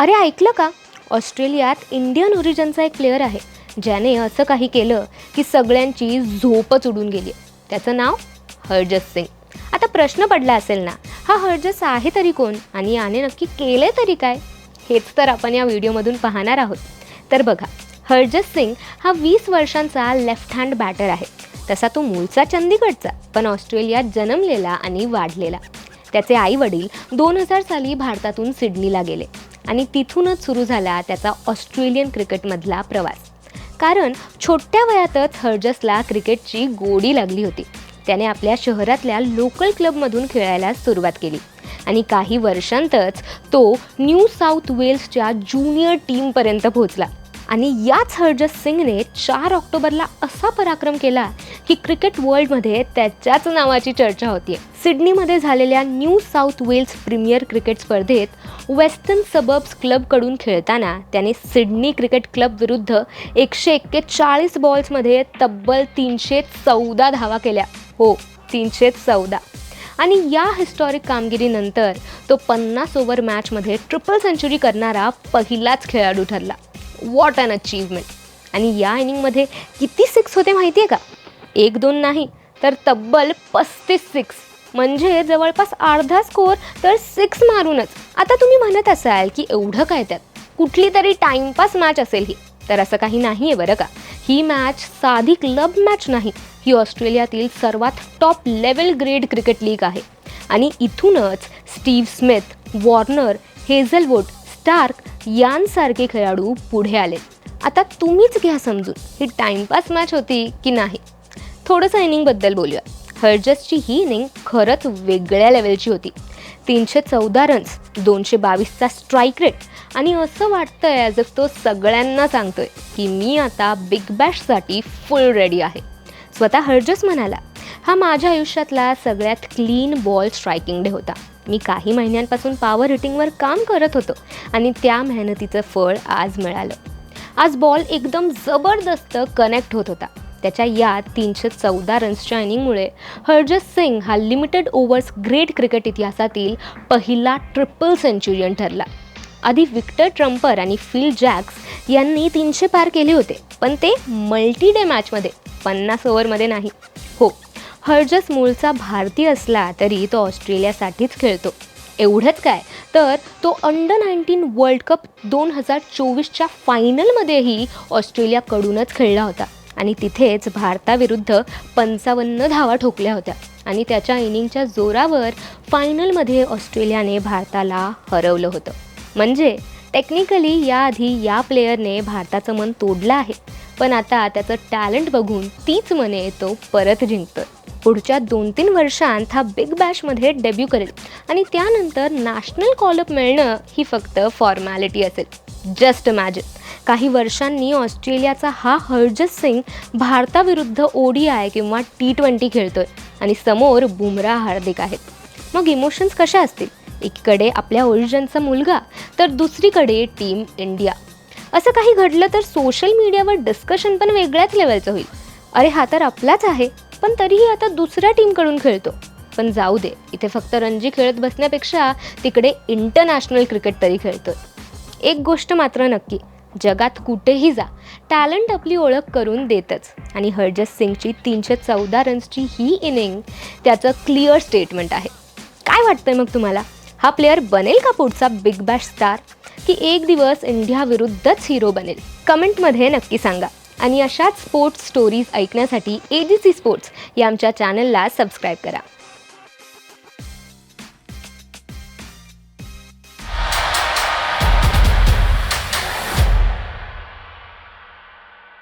अरे ऐकलं का? ऑस्ट्रेलियात इंडियन ओरिजनचा एक प्लेअर आहे. ज्याने असं काही केलं की सगळ्यांची झोपच उडून गेली. त्याचं नाव हरजस सिंग. आता प्रश्न पडला असेल ना हा हरजस आहे तरी कोण? आणि याने नक्की केले तरी काय? हेच तर आपण या व्हिडिओमधून पाहणार आहोत. तर बघा हरजस सिंग हा वीस वर्षांचा लेफ्ट हँड बॅटर आहे. तसा तो मूळचा चंदीगडचा पण ऑस्ट्रेलियात जन्मलेला आणि वाढलेला. त्याचे आई वडील दोन हजार साली भारतातून सिडनीला गेले. आणि तिथूनच सुरू झाला त्याचा ऑस्ट्रेलियन क्रिकेटमधला प्रवास. कारण छोट्या वयातच हर्जसला क्रिकेटची गोडी लागली होती. त्याने आपल्या शहरातल्या लोकल क्लबमधून खेळायला सुरुवात केली. आणि काही वर्षांतच तो न्यू साऊथ वेल्सच्या ज्युनियर टीमपर्यंत पोहोचला. आणि याच हरजस सिंगने चार ऑक्टोबरला असा पराक्रम केला की क्रिकेट वर्ल्डमध्ये त्याच्याच नावाची चर्चा होती सिडनीमध्ये झालेल्या New South Wales premier cricket स्पर्धेत वेस्टर्न सबर्ब्स क्लबकडून खेळताना त्याने सिडनी क्रिकेट क्लब विरुद्ध एकशे एक्केचाळीस बॉल्समध्ये तब्बल तीनशे चौदा धावा केल्या. हो तीनशे चौदा. आणि या हिस्टॉरिक कामगिरीनंतर तो पन्नास ओव्हर मॅचमध्ये ट्रिपल सेंचुरी करणारा पहिलाच खेळाडू ठरला. वॉट अन अचीवमेंट आणि या इनिंगमध्ये किती सिक्स होते माहिती आहे का? एक दोन नाही तर तब्बल पस्तीस सिक्स म्हणजे जवळपास अर्धा स्कोअर तर सिक्स मारूनच. आता तुम्ही म्हणत असाल की एवढं काय त्यात? कुठली तरी टाइमपास मॅच असेल ही. तर असं काही नाही आहे बरं का. ही मॅच साधी क्लब मॅच नाही. ही ऑस्ट्रेलियातील सर्वात top level grade cricket league आहे. आणि इथूनच Steve Smith Warner Hazlewood Starc यांसारखे खेळाडू पुढे आले. आता तुम्हीच घ्या समजून ही टाईमपास मॅच होती की नाही? थोडंसं इनिंगबद्दल बोलूया. हर्जसची ही इनिंग खरंच वेगळ्या लेवलची होती. तीनशे चौदा रन्स दोनशे बावीसचा स्ट्राईक रेट आणि असं वाटतंय ॲज इफ तो सगळ्यांना सांगतोय की मी आता बिग बॅशसाठी फुल रेडी आहे. स्वतः हर्जस म्हणाला हा माझ्या आयुष्यातला सगळ्यात क्लीन बॉल स्ट्रायकिंग डे होता. मी काही महिन्यांपासून पॉवर हिटिंगवर काम करत होतो आणि त्या मेहनतीचं फळ आज मिळालं. आज बॉल एकदम जबरदस्त कनेक्ट होत होता. त्याच्या या तीनशे चौदा रन्सच्या इनिंगमुळे हरजस सिंग हा लिमिटेड ओव्हर्स ग्रेट क्रिकेट इतिहासातील पहिला ट्रिपल सेंचुरियन ठरला. आधी विक्टर ट्रम्पर आणि फिल जॅक्स यांनी तीनशे पार केले होते पण ते मल्टी डे मॅचमध्ये पन्नास ओव्हरमध्ये नाही. हो हर्जस मूळचा भारतीय असला तरी तो ऑस्ट्रेलियासाठीच खेळतो. एवढंच काय तर तो अंडर नाईन्टीन वर्ल्ड कप दोन हजार चोवीसच्या फायनलमध्येही ऑस्ट्रेलियाकडूनच खेळला होता. आणि तिथेच भारताविरुद्ध पंचावन्न धावा ठोकल्या होत्या. आणि त्याच्या इनिंगच्या जोरावर फायनलमध्ये ऑस्ट्रेलियाने भारताला हरवलं होतं. म्हणजे टेक्निकली याआधी या प्लेयरने भारताचं मन तोडलं आहे. पण आता त्याचं टॅलेंट बघून तीच मने तो परत जिंकतोय. पुढच्या दोन तीन वर्षांत हा बिग बॅशमध्ये डेब्यू करेल. आणि त्यानंतर नॅशनल कॉलअप मिळणं ही फक्त फॉर्मॅलिटी असेल. Just imagine. काही वर्षांनी ऑस्ट्रेलियाचा हा हरजत सिंग भारताविरुद्ध ओडी आय किंवा टी ट्वेंटी खेळतोय. आणि समोर बुमरा हार्दिक आहेत. मग इमोशन्स कशा असतील? एकीकडे आपल्या ओरिजिनचा मुलगा तर दुसरीकडे टीम इंडिया. असं काही घडलं तर सोशल मीडियावर डिस्कशन पण वेगळ्याच लेवलचं होईल. अरे हा तर आपलाच आहे. पण तरीही आता दुसऱ्या टीमकडून खेळतो. पण जाऊ दे इथे फक्त रणजी खेळत बसण्यापेक्षा तिकडे इंटरनॅशनल क्रिकेट तरी खेळतोय. एक गोष्ट मात्र नक्की जगात कुठेही जा टॅलेंट आपली ओळख करून देतच. आणि हरजस सिंगची तीनशे चौदा रन्सची ही इनिंग त्याचं क्लिअर स्टेटमेंट आहे. काय वाटतंय मग तुम्हाला? हा प्लेअर बनेल का पुढचा बिग बॅश स्टार की एक दिवस इंडियाविरुद्धच हिरो बनेल? कमेंटमध्ये नक्की सांगा. आणि अशाच स्पोर्ट्स स्टोरीज ऐकण्यासाठी ए जी सी स्पोर्ट्स या आमच्या चॅनलला सबस्क्राईब करा.